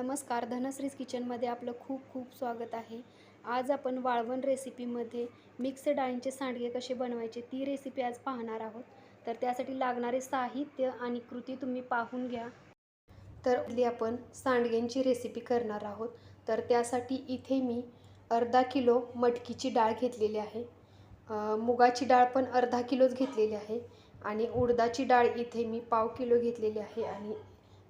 नमस्कार धनश्रीज किचनमध्ये आपलं खूप खूप स्वागत आहे. आज आपण वाळवण रेसिपीमध्ये मिक्स डाळींचे सांडगे कसे बनवायचे ती रेसिपी आज पाहणार आहोत. तर त्यासाठी लागणारे साहित्य आणि कृती तुम्ही पाहून घ्या. तर आपण सांडग्यांची रेसिपी करणार आहोत. तर त्यासाठी इथे मी अर्धा किलो मटकीची डाळ घेतलेली आहे. मुगाची डाळ पण अर्धा किलोच घेतलेली आहे. आणि उडदाची डाळ इथे मी पाव किलो घेतलेली आहे आणि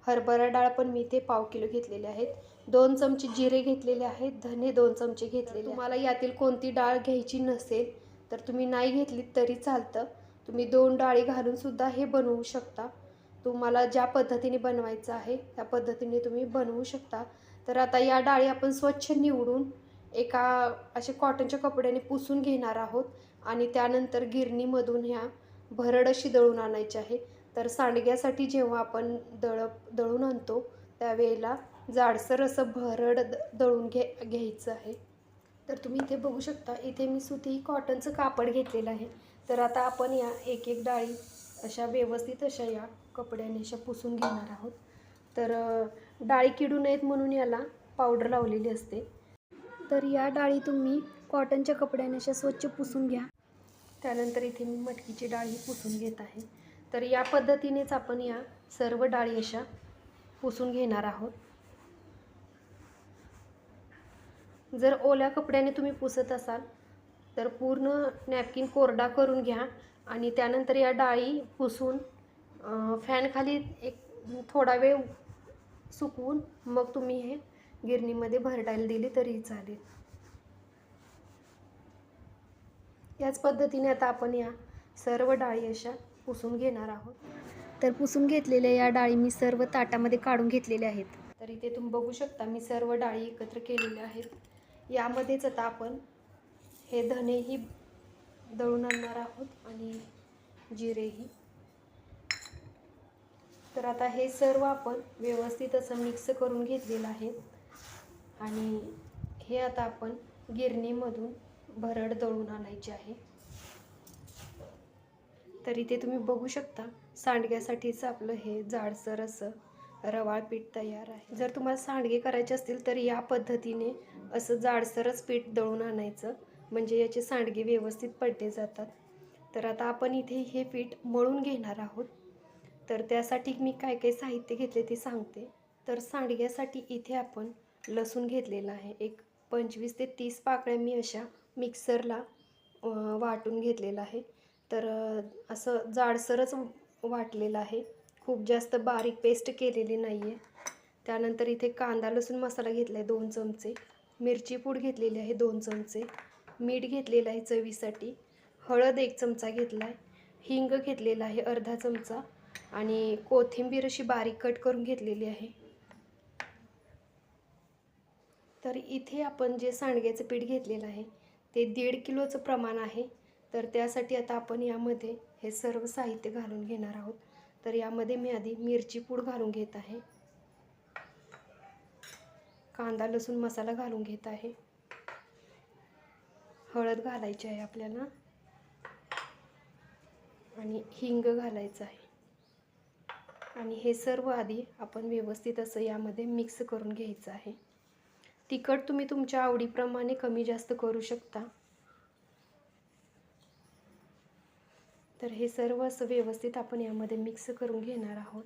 हरभरा डाळ पण मी इथे पाव किलो घेतलेले आहेत. दोन चमचे जिरे घेतलेले आहेत. धने दोन चमचे घेतलेले तुम्हाला यातील कोणती डाळ घ्यायची नसेल तर तुम्ही नाही घेतली तरी चालतं. तुम्ही दोन डाळी घालून सुद्धा हे बनवू शकता. तुम्हाला ज्या पद्धतीने बनवायचं आहे त्या पद्धतीने तुम्ही बनवू शकता. तर आता या डाळी आपण स्वच्छ निवडून एका असे कॉटनच्या कपड्याने पुसून घेणार आहोत आणि त्यानंतर गिरणीमधून ह्या भरड शिदळून दळून आणायची आहे. तर सांडग्यासाठी जेव्हा आपण दळप दळून आणतो त्यावेळेला जाडसर असं भरड द दळून घे घ्यायचं आहे. तर तुम्ही इथे बघू शकता इथे मी सुती कॉटनचं कापड घेतलेलं आहे. तर आता आपण या एक एक डाळी अशा व्यवस्थित अशा या कपड्याने अशा पुसून घेणार आहोत. तर डाळी किडू नयेत म्हणून याला पावडर लावलेली असते. तर या डाळी तुम्ही कॉटनच्या कपड्याने अशा स्वच्छ पुसून घ्या. त्यानंतर इथे मी मटकीची डाळी पुसून घेत आहे. तर या पद्धतीनेच आपण या सर्व डाळी अशा पुसून घेणार आहोत. जर ओल्या कपड्याने तुम्ही पुसत असाल तर पूर्ण नॅपकिन कोरडा करून घ्या आणि त्यानंतर या डाळी पुसून फॅनखाली एक थोडा वेळ सुकवून मग तुम्ही हे गिरणीमध्ये भरडायला दिली तरी चालेल. याच पद्धतीने आता आपण या सर्व डाळी अशा पुसून घेणार आहोत. तर पुसून घेतलेल्या या डाळी मी सर्व ताटामध्ये काढून घेतलेल्या आहेत. तर इथे तुम्ही बघू शकता मी सर्व डाळी एकत्र केलेल्या आहेत. यामध्येच आता आपण हे धनेही दळून आणणार आहोत आणि जिरेही. तर आता हे सर्व आपण व्यवस्थित असं मिक्स करून घेतलेलं आहे. आणि हे आता आपण गिरणीमधून भरड दळून आणायची आहे. तर इथे तुम्ही बघू शकता. सांडग्यासाठीचं आपलं हे जाडसर असं रवाळ पीठ तयार आहे. जर तुम्हाला सांडगे करायचे असतील तर या पद्धतीने असं जाडसरच पीठ दळून आणायचं. म्हणजे याचे सांडगे व्यवस्थित पडले जातात. तर आता आपण इथे हे पीठ मळून घेणार आहोत. तर त्यासाठी मी काय काय साहित्य घेतले ते सांगते. तर सांडग्यासाठी इथे आपण लसूण घेतलेला आहे. एक पंचवीस ते तीस पाकळ्या मी अशा मिक्सरला वाटून घेतलेला आहे. तर असं जाडसरच वाटलेलं आहे. खूप जास्त बारीक पेस्ट केलेली नाही आहे त्यानंतर इथे कांदा लसूण मसाला घेतला आहे दोन चमचे. मिरची पूड घेतलेली आहे दोन चमचे. मीठ घेतलेलं आहे चवीसाठी. हळद एक चमचा घेतला आहे हिंग घेतलेला आहे अर्धा चमचा. आणि कोथिंबीर अशी बारीक कट करून घेतलेली आहे. तर इथे आपण जे सांडग्याचं पीठ घेतलेलं आहे ते दीड किलोचं प्रमाण आहे. तर त्यासाठी आता आपण यामध्ये हे सर्व साहित्य घालून घेणार आहोत. तर यामध्ये मी आधी मिरची पूड घालून घेत आहे. कांदा लसूण मसाला घालून घेत आहे. हळद घालायची आहे आपल्याला. आणि हिंग घालायचं आहे. आणि हे सर्व आधी आपण व्यवस्थित असं यामध्ये मिक्स करून घ्यायचं आहे. तिखट तुम्ही तुमच्या आवडीप्रमाणे कमी जास्त करू शकता. तर हे सर्व असं व्यवस्थित आपण यामध्ये मिक्स करून घेणार आहोत.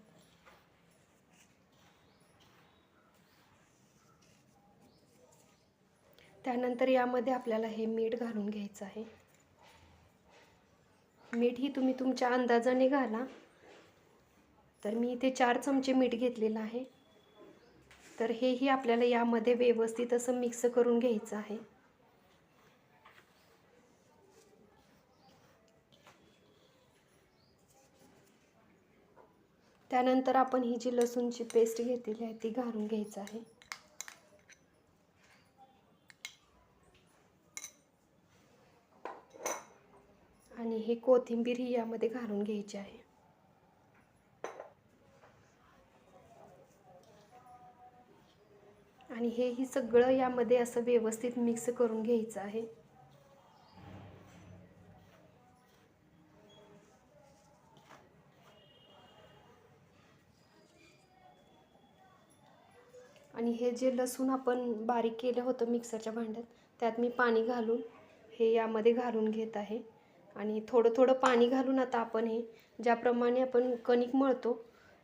त्यानंतर यामध्ये आपल्याला हे मीठ घालून घ्यायचं आहे. मीठ ही तुम्ही तुमच्या अंदाजाने घाला. तर मी इथे चार चमचे मीठ घेतलेलं आहे. तर हेही आपल्याला यामध्ये व्यवस्थित असं मिक्स करून घ्यायचं आहे. त्यानंतर आपण ही जी लसूणची पेस्ट घेतलेली आहे ती घालून घ्यायचं आहे. आणि हे कोथिंबीर ही यामध्ये घालून घ्यायची आहे. आणि हे ही सगळं यामध्ये असं व्यवस्थित मिक्स करून घ्यायचं आहे. आणि हे जे लसूण आपण बारीक केलं होतं मिक्सरच्या भांड्यात त्यात मी पाणी घालून हे यामध्ये घालून घेत आहे. आणि थोडं थोडं पाणी घालून आता आपण हे ज्याप्रमाणे आपण कणिक मळतो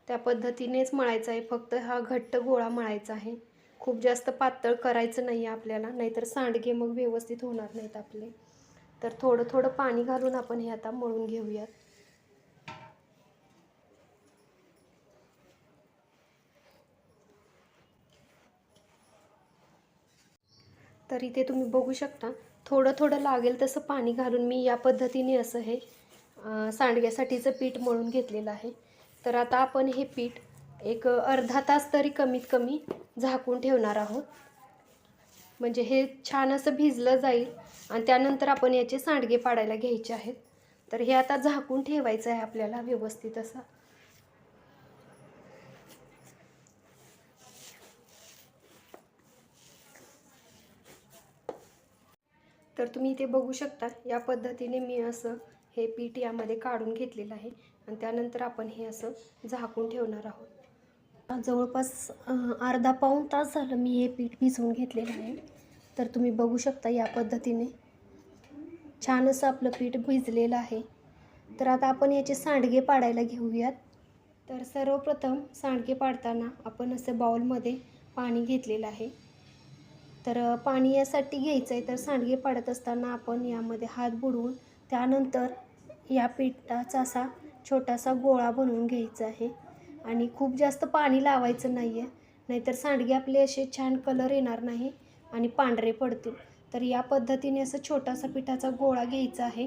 त्या पद्धतीनेच मळायचं आहे. फक्त हा घट्ट गोळा मळायचा आहे. खूप जास्त पातळ करायचं नाही आहे आपल्याला नाहीतर सांडगे मग व्यवस्थित होणार नाहीत आपले. तर थोडं थोडं पाणी घालून आपण हे आता मळून घेऊयात. तर इथे तुम्ही बघू शकता. थोडं थोडं लागेल तसं पाणी घालून मी या पद्धतीने असं हे सांडग्यासाठीचं पीठ मळून घेतलेलं आहे. तर आता आपण हे पीठ एक अर्धा तास तरी कमीत कमी झाकून ठेवणार आहोत. म्हणजे हे छान असं भिजलं जाईल आणि त्यानंतर आपण याचे सांडगे पाडायला घ्यायचे आहेत. तर हे आता झाकून ठेवायचं आहे आपल्याला व्यवस्थित असं. तर तुम्ही इथे बघू शकता या पद्धतीने मी असं हे पीठ यामध्ये काढून घेतलेलं आहे आणि त्यानंतर आपण हे असं झाकून ठेवणार आहोत. जवळपास अर्धा पाऊण तास झालं मी हे पीठ भिजवून घेतलेलं आहे. तर तुम्ही बघू शकता या पद्धतीने छान असं आपलं पीठ भिजलेलं आहे. तर आता आपण याचे सांडगे पाडायला घेऊयात. तर सर्वप्रथम सांडगे पाडताना आपण असं बाउलमध्ये पाणी घेतलेलं आहे. तर पाणी यासाठी घ्यायचं आहे तर सांडगे पाडत असताना आपण यामध्ये हात बुडवून त्यानंतर या पिठाचा असा छोटासा गोळा बनवून घ्यायचा आहे. आणि खूप जास्त पाणी लावायचं नाही आहे नाहीतर सांडगे आपले असे छान कलर येणार नाही आणि पांढरे पडतील. तर या पद्धतीने असं छोटासा पिठाचा गोळा घ्यायचा आहे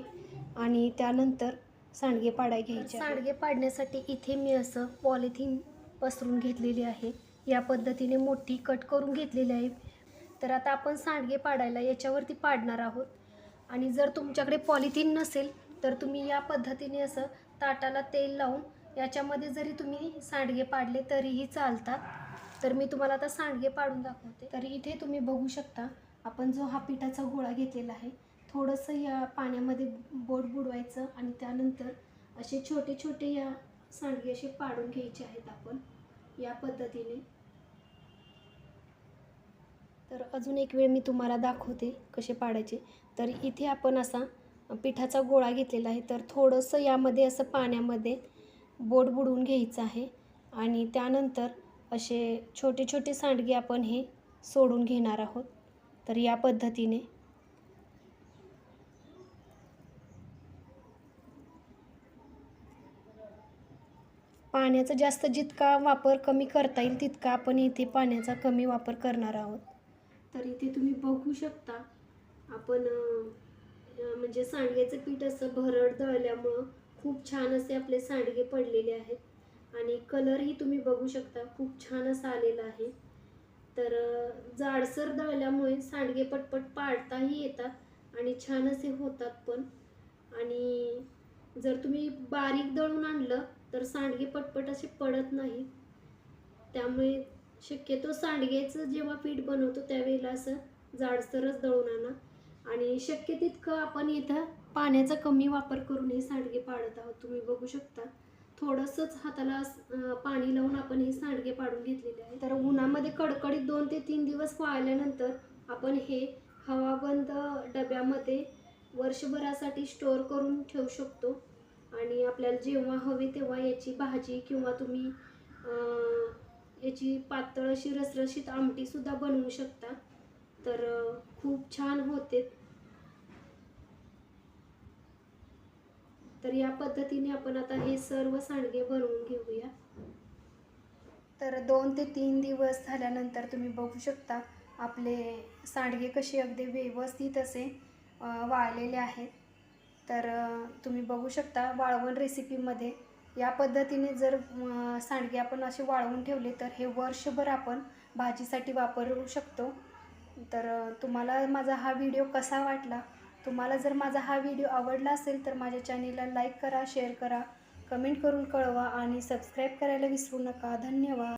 आणि त्यानंतर सांडगे पाडाय घ्यायचे सांडगे पाडण्यासाठी इथे मी असं पॉलिथिन पसरून घेतलेली आहे. या पद्धतीने मोठी कट करून घेतलेली आहे. तर आता आपण सांडगे पाडायला याच्यावरती पाडणार आहोत. आणि जर तुमच्याकडे पॉलिथिन नसेल तर तुम्ही या पद्धतीने असं ताटाला तेल लावून याच्यामध्ये जरी तुम्ही सांडगे पाडले तरीही चालतात. तर मी तुम्हाला आता सांडगे पाडून दाखवते. तर इथे तुम्ही बघू शकता आपण जो हा पिठाचा गोळा घेतलेला आहे थोडंसं या पाण्यामध्ये बोट बुडवायचं आणि त्यानंतर असे छोटे छोटे या सांडगे असे पाडून घ्यायचे आहेत आपण या पद्धतीने. तर अजून एक वेळ मी तुम्हाला दाखवते कसे पाडायचे. तर इथे आपण असा पिठाचा गोळा घेतलेला आहे. तर थोडंसं यामध्ये असं पाण्यामध्ये बोट बुडवून घ्यायचं आहे. आणि त्यानंतर असे छोटे छोटे सांडगे आपण हे सोडून घेणार आहोत. तर या पद्धतीने. पाण्याचा जास्त जितका वापर कमी करता येईल तितका आपण इथे पाण्याचा कमी वापर करणार आहोत. तर इथे तुम्ही बघू शकता. आपण म्हणजे सांडग्याचं पीठ असं भरड दळल्यामुळं खूप छान असे आपले सांडगे पडलेले आहेत. आणि कलरही तुम्ही बघू शकता खूप छान असा आलेला आहे. तर जाडसर दळल्यामुळे सांडगे पटपट पाडताही येतात आणि छान असे होतात पण. आणि जर तुम्ही बारीक दळून आणलं तर सांडगे पटपट असे पडत नाहीत. त्यामुळे शक्यतो सांडग्याचं जेव्हा पीठ बनवतो त्यावेळेला असं जाडसरच दळून आणा. आणि शक्य तितकं आपण इथं पाण्याचा कमी वापर करून हे सांडगे पाडत आहोत. तुम्ही बघू शकता. थोडंसंच हाताला पाणी लावून आपण हे सांडगे पाडून घेतलेले आहे. तर उन्हामध्ये कडकडीत दोन ते तीन दिवस वाळल्यानंतर आपण हे हवाबंद डब्यामध्ये वर्षभरासाठी स्टोअर करून ठेवू शकतो. आणि आपल्याला जेव्हा हवे तेव्हा याची भाजी किंवा तुम्ही याची पातळ अशी रसरशीत आमटीसुद्धा बनवू शकता. तर खूप छान होते. तर या पद्धतीने आपण आता हे सर्व सांडगे बनवून घेऊया. तर दोन ते तीन दिवस झाल्यानंतर तुम्ही बघू शकता आपले सांडगे कसे अगदी व्यवस्थित असे वाळलेले आहेत. तर तुम्ही बघू शकता वाळवण रेसिपीमध्ये या पद्धतीने जर सांडगे आपण असे वाळवून ठेवले तर हे वर्षभर आपण भाजीसाठी वापरू शकतो. तर तुम्हाला माझा हा व्हिडिओ कसा वाटला? तुम्हाला जर माझा हा व्हिडिओ आवडला असेल तर माझ्या चॅनेलला लाईक करा शेअर करा कमेंट करून कळवा आणि सबस्क्राईब करायला विसरू नका. धन्यवाद.